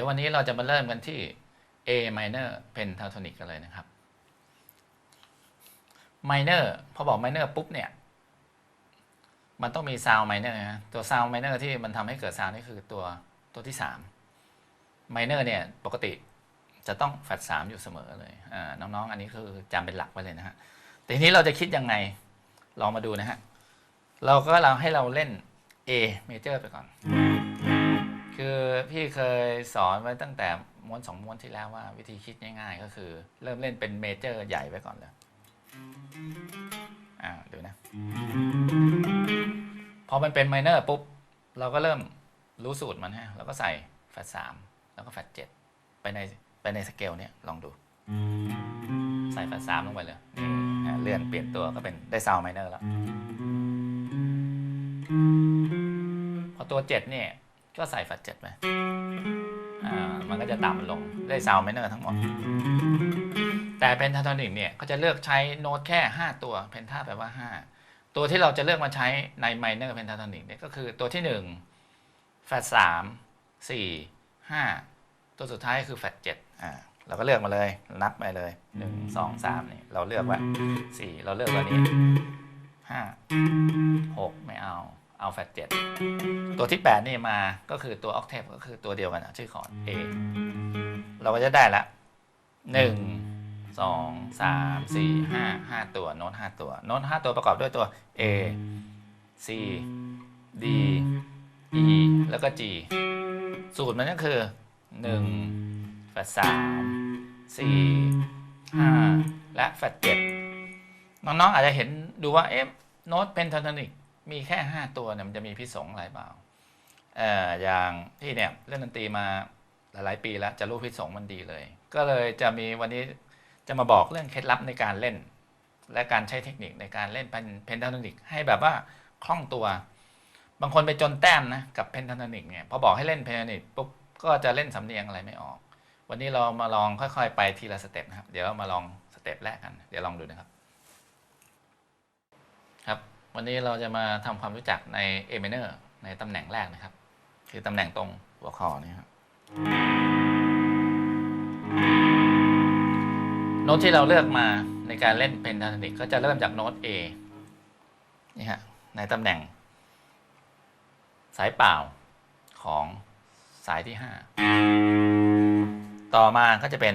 ดี๋ยววันนี้เราจะมาเริ่มกันที่ A minor pentatonic กันเลยนะครับ minor พอบอก minor ปุ๊บเนี่ย มันต้องมี sound minor นะตัว sound minor ที่มันทำให้เกิด sound นี่คือตัวตัวที่ 3 minor เนี่ยปกติจะต้องแฟดสามอยู่เสมอเลยน้องๆอันนี้คือจำเป็นหลักไว้เลยนะฮะแต่ทีนี้เราจะคิดยังไงลองมาดูนะฮะ เราก็เราให้เราเล่น A major ไปก่อน คือพี่เคยสอนไว้ตั้งแต่ม้วนสองม้วนที่แล้วว่าวิธีคิดง่ายๆ ก็คือ เริ่มเล่นเป็นเมเจอร์ใหญ่ไว้ก่อนเลยอ่าดูนะพอมันเป็นไมเนอร์ปุ๊บ เราก็เริ่มรู้สูตรมันฮะเราก็ใส่แฟดสามแล้วก็แฟดเจ็ดไปในไปในสเกลเนี่ยลองดู ใส่แฟดสามลงไปเลยนี่เลื่อนเปลี่ยนตัวก็เป็นได้ซาวไมเนอร์แล้ว พอตัวเจ็ดเนี่ย ก็ใส่แฟดเจ็ดไปอ่ามันก็จะต่ำลงได้ซาวไมเนอร์ทั้งหมด แต่เพนทาโทนิกเนี่ยก็จะเลือกใช้โน้ตแค่ 5 ตัวเพนทาแปลว่า 5 ตัวที่เราจะเลือกมาใช้ในไมเนอร์เพนทาโทนิกเนี่ยก็คือตัวที่1แฟดสามสี่ห้าตัวสุดท้ายคือแฟดเจ็ดอ่าเราก็เลือกมาเลยนับไปเลย1 2 3นี่เราเลือกไว้สี่เราเลือกตัวนี้ห้าหกไม่เอา อาแฟดเจ็ดตัวที่ 8 นี่มาก็คือตัวออกเทปก็คือตัวเดียวกันชื่อคอร์ด A เราก็จะได้ละหนึ่งสองสามสี่ห้าห้าตัวโน้ตห้าตัวโน้ตห้าตัวประกอบด้วยตัว A C D E แล้วก็ G สูตรมันก็คือหนึ่งแฟดสามสี่ห้าและแฟดเจ็ดน้องๆอาจจะเห็นดูว่าเอ๊ะโน้ตเพนทาโทนิก มีแค่ 5 ตัวเนี่ยมันจะมีพิษสงอะไรเปล่าเอ่ออย่างที่เนี่ยเล่นดนตรีมาหลายๆปีแล้วจะรู้พิษสงมันดีเลย ก็เลยจะมีวันนี้จะมาบอกเรื่องเคล็ดลับในการเล่น และการใช้เทคนิคในการเล่นเป็นเพนทาโทนิกให้แบบว่าคล่องตัว บางคนไปจนแต้มนะกับเพนทาโทนิกเนี่ยพอบอกให้เล่นเพนทาโทนิกปุ๊บก็จะเล่นสำเนียงอะไรไม่ออก วันนี้เรามาลองค่อยๆ ไปทีละสเต็ปนะครับ เดี๋ยวเรามาลองสเต็ปแรกกัน เดี๋ยวลองดูนะครับ วันนี้เราจะมาทำความรู้จักใน A minor ในตำแหน่งแรกนะครับ คือตำแหน่งตรงหัวคอนี่ครับโน้ตที่เราเลือกมาในการเล่นเพนทาโทนิกก็จะเริ่มจากโน้ต A นี่ฮะในตำแหน่ง สายเปล่าของสายที่ 5 ต่อมาก็จะเป็น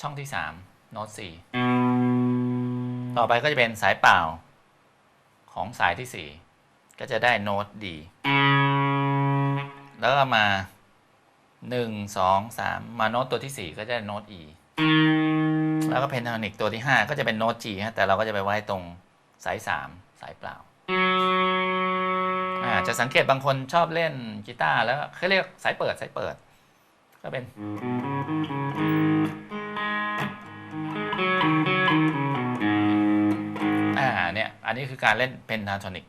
ช่องที่ 3 โน้ต4ต่อไปก็จะเป็นสายเปล่า ของสายที่ 4 ก็จะได้โน้ต D แล้วก็มา 1 2 3 มาโน้ตตัวที่ 4 ก็จะได้โน้ต E แล้วก็เพนทาโทนิกตัวที่ 5 ก็จะเป็นโน้ต G ฮะแต่เราก็จะไปไว้ตรงสาย 3 สายเปล่าอ่าจะสังเกตบางคนชอบเล่นกีตาร์แล้วเขาเรียกสายเปิดสายเปิด ก็เป็น นี่ยอันนี้คือการเล่นเพนทาโทนิก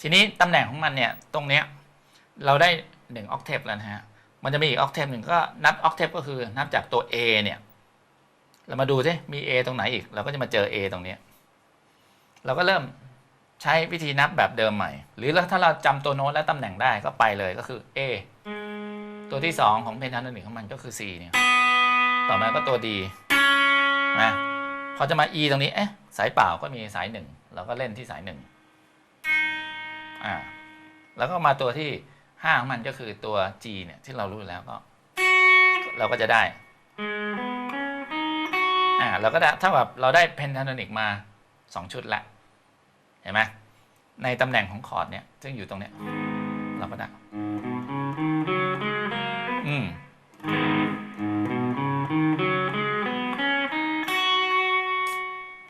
ทีนี้ตำแหน่งของมันเนี่ยตรงเนี้ยเราได้หนึ่งออกเทปแล้วนะฮะมันจะมีอีกออกเทปหนึ่งก็นับออกเทปก็คือนับจากตัว A เนี่ยเรามาดูสิมี A ตรงไหนอีก เราก็จะมาเจอ A ตรงเนี้ยเราก็เริ่มใช้วิธีนับแบบเดิมใหม่ หรือถ้าเราจำตัวโน้ตและตำแหน่งได้ก็ไปเลยก็คือ A ตัวที่ 2 ของเพนทาโทนิกของมันก็คือ C เนี่ยต่อมาก็ตัว D นะพอจะมา E ตรงนี้เอ๊ะสายเปล่าก็มีสายหนึ่ง เราก็เล่นที่สายหนึ่งอ่าแล้วก็มาตัวที่5ของมันก็คือตัว G เนี่ยที่เรารู้แล้วก็ เราก็จะได้อ่าเราก็ได้เท่ากับเราได้เพนทาโทนิกมา 2 ชุดละเห็นไหมในตำแหน่งของคอร์ดเนี่ยซึ่งอยู่ตรงเนี้ยเราก็ได้อืม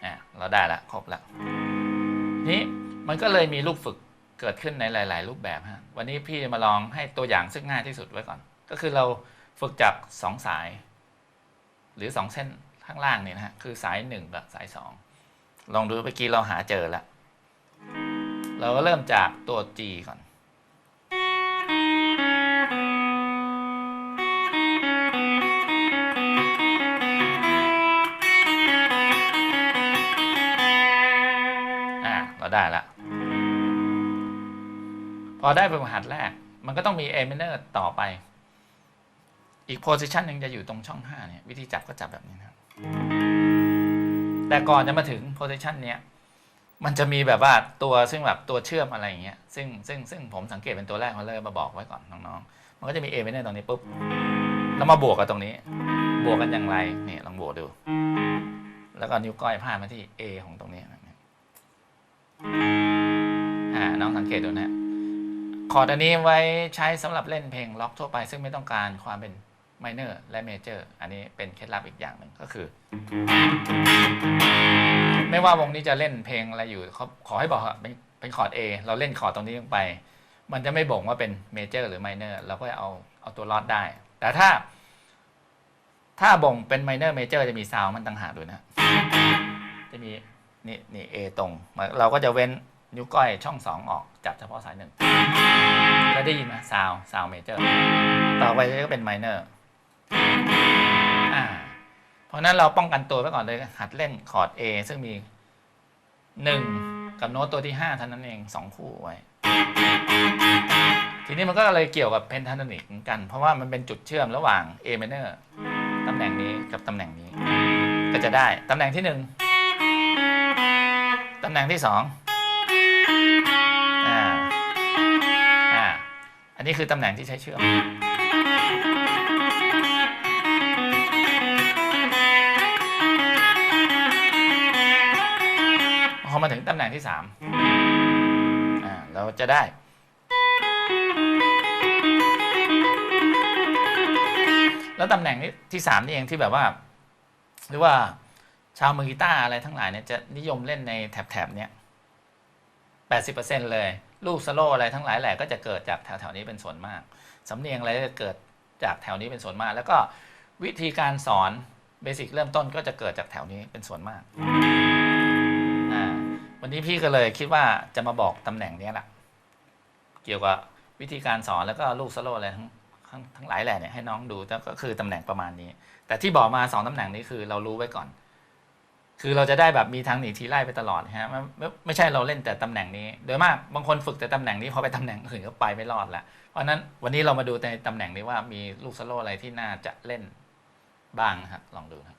อะเราได้ละครบละ นี้มันก็เลยมีลูกฝึกเกิดขึ้นในหลาย ๆ รูปแบบฮะวันนี้พี่จะมาลองให้ตัวอย่างซึ่งง่ายที่สุดไว้ก่อน ก็คือเราฝึกจากสองสาย หรือสองเส้นข้างล่างเนี่ยนะฮะคือสายหนึ่งกับสายสองลองดูเมื่อกี้เราหาเจอแล้วเราก็เริ่มจากตัว G ก่อน ได้ละพอได้เป็นรหัสแรก มันก็ต้องมี A minor ต่อไป อีกโพซิชันหนึ่งจะอยู่ตรงช่องห้าเนี่ย วิธีจับก็จับแบบนี้นะครับแต่ก่อนจะมาถึงโพซิชันเนี้ยมันจะมีแบบว่าตัวซึ่งแบบตัวเชื่อมอะไรอย่างเงี้ยซึ่งซึ่งซึ่งผมสังเกตเป็นตัวแรกมาเลยมาบอกไว้ก่อนน้องๆมันก็จะมี A ไว้ในตรงนี้ปุ๊บแล้วมาบวกกับตรงนี้ บวกกันอย่างไรนี่ยลองบวกดู แล้วก็นิ้วก้อยพาดมาที่ A ของตรงนี้นี้อ่ น้องสังเกตดูนะคอร์ดอันนี้ไว้ใช้สำหรับเล่นเพลงล็อกทั่วไป ซึ่งไม่ต้องการความเป็นไมเนอร์และเมเจอร์อันนี้เป็นเคล็ดลับอีกอย่างหนึ่งก็คือ ไม่ว่าวงนี้จะเล่นเพลงอะไรอยู่เขาขอให้บอกเป็นเป็นคอร์ด A เราเล่นคอร์ดตรงนี้ลงไป มันจะไม่บ่งว่าเป็นเมเจอร์หรือไมเนอร์เราก็เอาเอาตัวรอดได้ แต่ถ้า ถ้าบ่งเป็นไมเนอร์เมเจอร์จะมีซาวด์มันต่างหากด้วยนะ จะมีนี่นี่ A ตรง เราก็จะเว้น นิ้วก้อยช่องสองออกจับเฉพาะสายหนึ่งแล้วได้ยินไหมซาวซาวเมเจอร์ต่อไปก็เป็นไมเนอร์เพราะนั้นเราป้องกันตัวไว้ก่อนเลยหัดเล่นคอร์ด A ซึ่งมี 1 กับโน้ตตัวที่ 5 เท่านั้นเอง 2 คู่ไว้ ทีนี้มันก็เลยเกี่ยวกับเพนทาโทนิกเหมือนกัน เพราะว่ามันเป็นจุดเชื่อมระหว่าง A minor ตำแหน่งนี้กับตำแหน่งนี้ ก็จะได้ตำแหน่งที่ 1ตำแหน่งที่ 2 อ่าอ่าอันนี้คือตำแหน่งที่ใช้เชื่อมพอมาถึงตำแหน่งที่สามอ่าเราจะได้แล้วตำแหน่งนี้ที่3นี่เองที่แบบว่า หรือว่าชาวมือกีตาร์อะไรทั้งหลายเนี่ยจะนิยมเล่นในแถบแถบเนี้ย แปดสิบเปอร์เซ็นต์เลย ลูกสโลอะไรทั้งหลายแหล่ก็จะเกิดจากแถวแถวนี้เป็นส่วนมาก สำเนียงอะไรจะเกิดจากแถวนี้เป็นส่วนมาก แล้วก็วิธีการสอนเบสิกเริ่มต้นก็จะเกิดจากแถวนี้เป็นส่วนมาก วันนี้พี่ก็เลยคิดว่าจะมาบอกตำแหน่งนี้แหละเกี่ยวกับวิธีการสอนแล้วก็ลูกสโลอะไรทั้งทั้งหลายแหล่เนี่ยให้น้องดูแล้วก็คือตำแหน่งประมาณนี้ แต่ที่บอกมาสองตำแหน่งนี้คือเรารู้ไว้ก่อน คือเราจะได้แบบมีทางหนีทีไล่ไปตลอดฮะไม่ไม่ไม่ใช่เราเล่นแต่ตำแหน่งนี้ โดยมากบางคนฝึกแต่ตำแหน่งนี้พอไปตำแหน่งอื่นก็ไปไม่รอดละเพราะนั้นวันนี้เรามาดูในตำแหน่งนี้ว่ามีลูกสโลอะไรที่น่าจะเล่นบ้างครับลองดูครับ